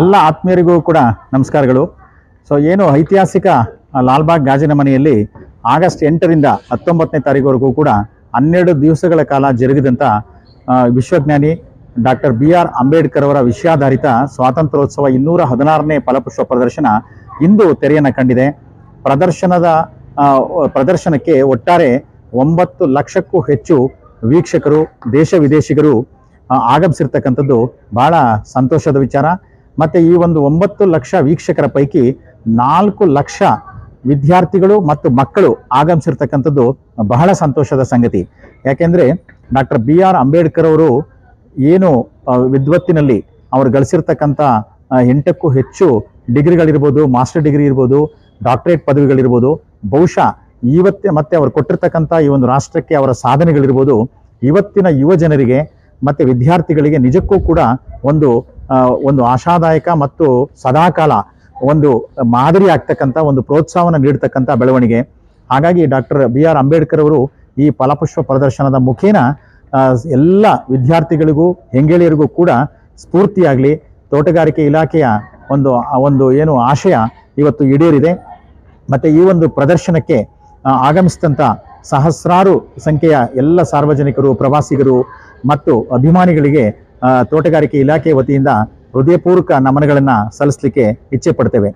ಎಲ್ಲ ಆತ್ಮೀಯರಿಗೂ ಕೂಡ ನಮಸ್ಕಾರಗಳು. ಸೊ ಏನು ಐತಿಹಾಸಿಕ ಲಾಲ್ಬಾಗ್ ಗಾಜಿನ ಮನೆಯಲ್ಲಿ ಆಗಸ್ಟ್ ಎಂಟರಿಂದ ಹತ್ತೊಂಬತ್ತನೇ ತಾರೀಕುವರೆಗೂ ಕೂಡ ಹನ್ನೆರಡು ದಿವಸಗಳ ಕಾಲ ಜರುಗಿದಂಥ ವಿಶ್ವಜ್ಞಾನಿ ಡಾಕ್ಟರ್ ಬಿ ಆರ್ ಅಂಬೇಡ್ಕರ್ ಅವರ ವಿಷಯಾಧಾರಿತ ಸ್ವಾತಂತ್ರ್ಯೋತ್ಸವ ಇನ್ನೂರ ಹದಿನಾರನೇ ಫಲಪುಷ್ಪ ಪ್ರದರ್ಶನ ಇಂದು ತೆರೆಯನ್ನು ಕಂಡಿದೆ. ಪ್ರದರ್ಶನದ ಪ್ರದರ್ಶನಕ್ಕೆ ಒಟ್ಟಾರೆ ಒಂಬತ್ತು ಲಕ್ಷಕ್ಕೂ ಹೆಚ್ಚು ವೀಕ್ಷಕರು, ದೇಶ ವಿದೇಶಿಗರು ಆಗಮಿಸಿರ್ತಕ್ಕಂಥದ್ದು ಬಹಳ ಸಂತೋಷದ ವಿಚಾರ. ಮತ್ತು ಈ ಒಂದು ಒಂಬತ್ತು ಲಕ್ಷ ವೀಕ್ಷಕರ ಪೈಕಿ ನಾಲ್ಕು ಲಕ್ಷ ವಿದ್ಯಾರ್ಥಿಗಳು ಮತ್ತು ಮಕ್ಕಳು ಆಗಮಿಸಿರ್ತಕ್ಕಂಥದ್ದು ಬಹಳ ಸಂತೋಷದ ಸಂಗತಿ. ಯಾಕೆಂದರೆ ಡಾಕ್ಟರ್ ಬಿ ಆರ್ ಅಂಬೇಡ್ಕರ್ ಅವರು ಏನು ವಿದ್ವತ್ತಿನಲ್ಲಿ ಅವರು ಗಳಿಸಿರ್ತಕ್ಕಂಥ ಎಂಟಕ್ಕೂ ಹೆಚ್ಚು ಡಿಗ್ರಿಗಳಿರ್ಬೋದು, ಮಾಸ್ಟರ್ ಡಿಗ್ರಿ ಇರ್ಬೋದು, ಡಾಕ್ಟರೇಟ್ ಪದವಿಗಳಿರ್ಬೋದು, ಬಹುಶಃ ಇವತ್ತೆ ಮತ್ತೆ ಅವರು ಕೊಟ್ಟಿರ್ತಕ್ಕಂಥ ಈ ಒಂದು ರಾಷ್ಟ್ರಕ್ಕೆ ಅವರ ಸಾಧನೆಗಳಿರ್ಬೋದು, ಇವತ್ತಿನ ಯುವ ಜನರಿಗೆ ಮತ್ತು ವಿದ್ಯಾರ್ಥಿಗಳಿಗೆ ನಿಜಕ್ಕೂ ಕೂಡ ಒಂದು ಒಂದು ಆಶಾದಾಯಕ ಮತ್ತು ಸದಾಕಾಲ ಒಂದು ಮಾದರಿ ಆಗ್ತಕ್ಕಂಥ ಒಂದು ಪ್ರೋತ್ಸಾಹವನ್ನು ನೀಡತಕ್ಕಂಥ ಬೆಳವಣಿಗೆ. ಹಾಗಾಗಿ ಡಾಕ್ಟರ್ ಬಿ ಆರ್ ಅಂಬೇಡ್ಕರ್ ಅವರು ಈ ಫಲಪುಷ್ಪ ಪ್ರದರ್ಶನದ ಮುಖೇನ ಎಲ್ಲ ವಿದ್ಯಾರ್ಥಿಗಳಿಗೂ, ಹೆಂಗೇಳಿಯರಿಗೂ ಕೂಡ ಸ್ಫೂರ್ತಿಯಾಗಲಿ, ತೋಟಗಾರಿಕೆ ಇಲಾಖೆಯ ಒಂದು ಒಂದು ಏನು ಆಶಯ ಇವತ್ತು ಈಡೇರಿದೆ. ಮತ್ತು ಈ ಒಂದು ಪ್ರದರ್ಶನಕ್ಕೆ ಆಗಮಿಸಿದಂಥ ಸಹಸ್ರಾರು ಸಂಖ್ಯೆಯ ಎಲ್ಲ ಸಾರ್ವಜನಿಕರು, ಪ್ರವಾಸಿಗರು ಮತ್ತು ಅಭಿಮಾನಿಗಳಿಗೆ ತೋಟಗಾರಿಕೆ ಇಲಾಖೆ ವತಿಯಿಂದ ಹೃದಯಪೂರ್ವಕ ನಮನಗಳನ್ನು ಸಲ್ಲಿಸಲಿಕ್ಕೆ ಇಚ್ಛೆ ಪಡ್ತೇವೆ.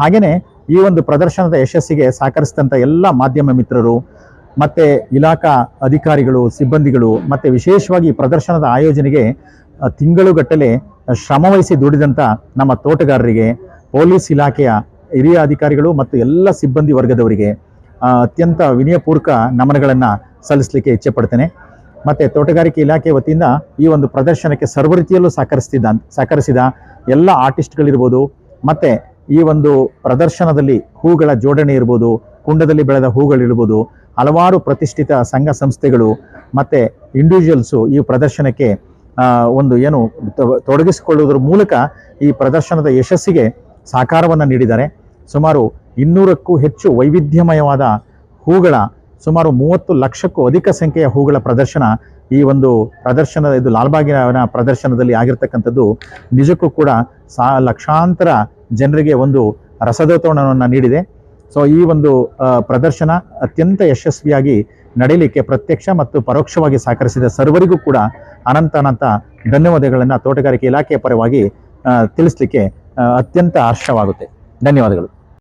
ಹಾಗೆಯೇ ಈ ಒಂದು ಪ್ರದರ್ಶನದ ಯಶಸ್ಸಿಗೆ ಸಹಕರಿಸಿದಂಥ ಎಲ್ಲ ಮಾಧ್ಯಮ ಮಿತ್ರರು, ಮತ್ತು ಇಲಾಖಾ ಅಧಿಕಾರಿಗಳು, ಸಿಬ್ಬಂದಿಗಳು, ಮತ್ತು ವಿಶೇಷವಾಗಿ ಪ್ರದರ್ಶನದ ಆಯೋಜನೆಗೆ ತಿಂಗಳುಗಟ್ಟಲೆ ಶ್ರಮವಹಿಸಿ ದುಡಿದಂಥ ನಮ್ಮ ತೋಟಗಾರರಿಗೆ, ಪೊಲೀಸ್ ಇಲಾಖೆಯ ಹಿರಿಯ ಅಧಿಕಾರಿಗಳು ಮತ್ತು ಎಲ್ಲ ಸಿಬ್ಬಂದಿ ವರ್ಗದವರಿಗೆ ಅತ್ಯಂತ ವಿನಯಪೂರ್ವಕ ನಮನಗಳನ್ನು ಸಲ್ಲಿಸಲಿಕ್ಕೆ ಇಚ್ಛೆ ಮತ್ತು ತೋಟಗಾರಿಕೆ ಇಲಾಖೆ ವತಿಯಿಂದ ಈ ಒಂದು ಪ್ರದರ್ಶನಕ್ಕೆ ಸರ್ವ ರೀತಿಯಲ್ಲೂ ಸಹಕರಿಸ್ತಿದ್ದ ಸಹಕರಿಸಿದ ಎಲ್ಲ ಆರ್ಟಿಸ್ಟ್ಗಳಿರ್ಬೋದು, ಮತ್ತು ಈ ಒಂದು ಪ್ರದರ್ಶನದಲ್ಲಿ ಹೂಗಳ ಜೋಡಣೆ ಇರ್ಬೋದು, ಕುಂಡದಲ್ಲಿ ಬೆಳೆದ ಹೂಗಳಿರ್ಬೋದು, ಹಲವಾರು ಪ್ರತಿಷ್ಠಿತ ಸಂಘ ಸಂಸ್ಥೆಗಳು, ಮತ್ತು ಇಂಡಿವಿಜುವಲ್ಸು ಈ ಪ್ರದರ್ಶನಕ್ಕೆ ಒಂದು ಏನು ತೊಡಗಿಸಿಕೊಳ್ಳುವುದರ ಮೂಲಕ ಈ ಪ್ರದರ್ಶನದ ಯಶಸ್ಸಿಗೆ ಸಹಕಾರವನ್ನು ನೀಡಿದ್ದಾರೆ. ಸುಮಾರು ಇನ್ನೂರಕ್ಕೂ ಹೆಚ್ಚು ವೈವಿಧ್ಯಮಯವಾದ ಹೂಗಳ ಸುಮಾರು ಮೂವತ್ತು ಲಕ್ಷಕ್ಕೂ ಅಧಿಕ ಸಂಖ್ಯೆಯ ಹೂಗಳ ಪ್ರದರ್ಶನ ಈ ಒಂದು ಪ್ರದರ್ಶನ ಇದು ಲಾಲ್ಬಾಗಿನ ಪ್ರದರ್ಶನದಲ್ಲಿ ಆಗಿರ್ತಕ್ಕಂಥದ್ದು. ನಿಜಕ್ಕೂ ಕೂಡ ಸಾ ಲಕ್ಷಾಂತರ ಜನರಿಗೆ ಒಂದು ರಸದೌತಣವನ್ನು ನೀಡಿದೆ. ಸೊ, ಈ ಒಂದು ಪ್ರದರ್ಶನ ಅತ್ಯಂತ ಯಶಸ್ವಿಯಾಗಿ ನಡೀಲಿಕ್ಕೆ ಪ್ರತ್ಯಕ್ಷ ಮತ್ತು ಪರೋಕ್ಷವಾಗಿ ಸಹಕರಿಸಿದ ಸರ್ವರಿಗೂ ಕೂಡ ಅನಂತ ಅನಂತ ಧನ್ಯವಾದಗಳನ್ನು ತೋಟಗಾರಿಕೆ ಇಲಾಖೆಯ ಪರವಾಗಿ ತಿಳಿಸ್ಲಿಕ್ಕೆ ಅತ್ಯಂತ ಹರ್ಷವಾಗುತ್ತೆ ಧನ್ಯವಾದಗಳು.